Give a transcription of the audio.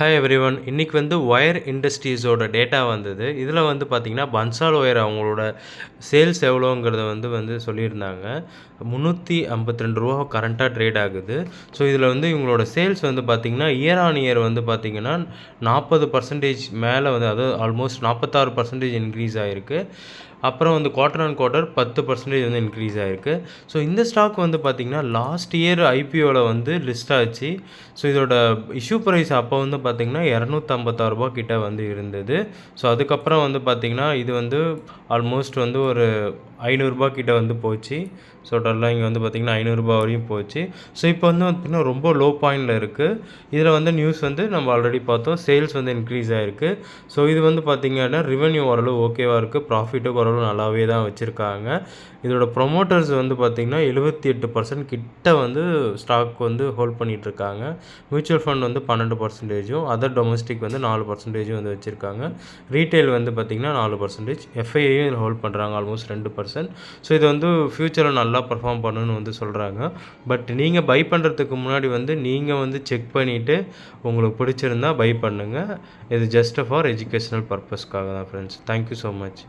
Hi every one இன்றைக்கி வந்து wire இண்டஸ்ட்ரீஸோட data வந்தது. இதில் வந்து பார்த்திங்கன்னா பன்சால் ஒயர் அவங்களோட சேல்ஸ் எவ்வளோங்கிறத வந்து வந்து சொல்லியிருந்தாங்க. முந்நூற்றி ஐம்பத்தி ரெண்டு ரூபா கரண்ட்டாக ட்ரேட் ஆகுது. ஸோ இதில் வந்து இவங்களோட சேல்ஸ் வந்து பார்த்திங்கன்னா இயர் ஆன் இயர் வந்து பார்த்திங்கன்னா நாற்பது பர்சன்டேஜ் மேலே வந்து அதாவது ஆல்மோஸ்ட் நாற்பத்தாறு பர்சன்டேஜ் இன்க்ரீஸ் ஆகிருக்கு அப்புறம் வந்து குவார்டர் அண்ட் குவார்டர் பத்து பர்சன்டேஜ் வந்து இன்க்ரீஸ் ஆகிருக்கு ஸோ இந்த ஸ்டாக் வந்து பார்த்திங்கன்னா லாஸ்ட் இயர் ஐபிஓவில் வந்து லிஸ்ட் ஆச்சு. ஸோ இதோட இஷ்யூ ப்ரைஸ் அப்போ வந்து பார்த்திங்கன்னா இரநூத்தம்பத்தாறு ரூபா கிட்ட வந்து இருந்தது. ஸோ அதுக்கப்புறம் வந்து பார்த்திங்கன்னா இது வந்து ஆல்மோஸ்ட் வந்து ஒரு ஐநூறுரூபா கிட்ட வந்து போச்சு. ஸோ டல்லாக இங்கே வந்து பார்த்திங்கன்னா ஐநூறுரூபா வரையும் போச்சு. ஸோ இப்போ வந்து பார்த்திங்கன்னா ரொம்ப லோ பாயிண்டில் இருக்குது இதில் வந்து நியூஸ் வந்து நம்ம ஆல்ரெடி பார்த்தோம். சேல்ஸ் வந்து இன்க்ரீஸ் ஆகிருக்கு ஸோ இது வந்து பார்த்திங்கன்னா ரிவென்யூ ஓரளவு ஓகேவாக இருக்குது ப்ராஃபிட்டும் ஓரளவு நல்லாவே தான் வச்சுருக்காங்க. இதோட ப்ரொமோட்டர்ஸ் வந்து பார்த்திங்கன்னா எழுபத்தி எட்டு பர்சன்ட் கிட்ட வந்து ஸ்டாக் வந்து ஹோல்ட் பண்ணிகிட்ருக்காங்க மியூச்சுவல் ஃபண்ட் வந்து பன்னெண்டு பர்சன்டேஜும் அதர் டொமஸ்டிக் வந்து நாலு பர்சன்டேஜும் வந்து வச்சுருக்காங்க. ரீட்டைல் வந்து பார்த்திங்கன்னா நாலு பர்சன்டேஜ் எஃப்ஐஐயும் இதில் ஹோல்ட் பண்ணுறாங்க ஆல்மோஸ்ட் ரெண்டு பர்சன்ட் ஸோ இது வந்து ஃப்யூச்சரில் நல்லா பர்ஃபார்ம் பண்ணணும்னு வந்து சொல்கிறாங்க பட் நீங்கள் பை பண்ணுறதுக்கு முன்னாடி வந்து நீங்கள் வந்து செக் பண்ணிவிட்டு உங்களுக்கு பிடிச்சிருந்தா பை பண்ணுங்கள் இது ஜஸ்ட் ஃபார் எஜுகேஷனல் பர்பஸ்க்காக தான் ஃப்ரெண்ட்ஸ் தேங்க்யூ ஸோ மச்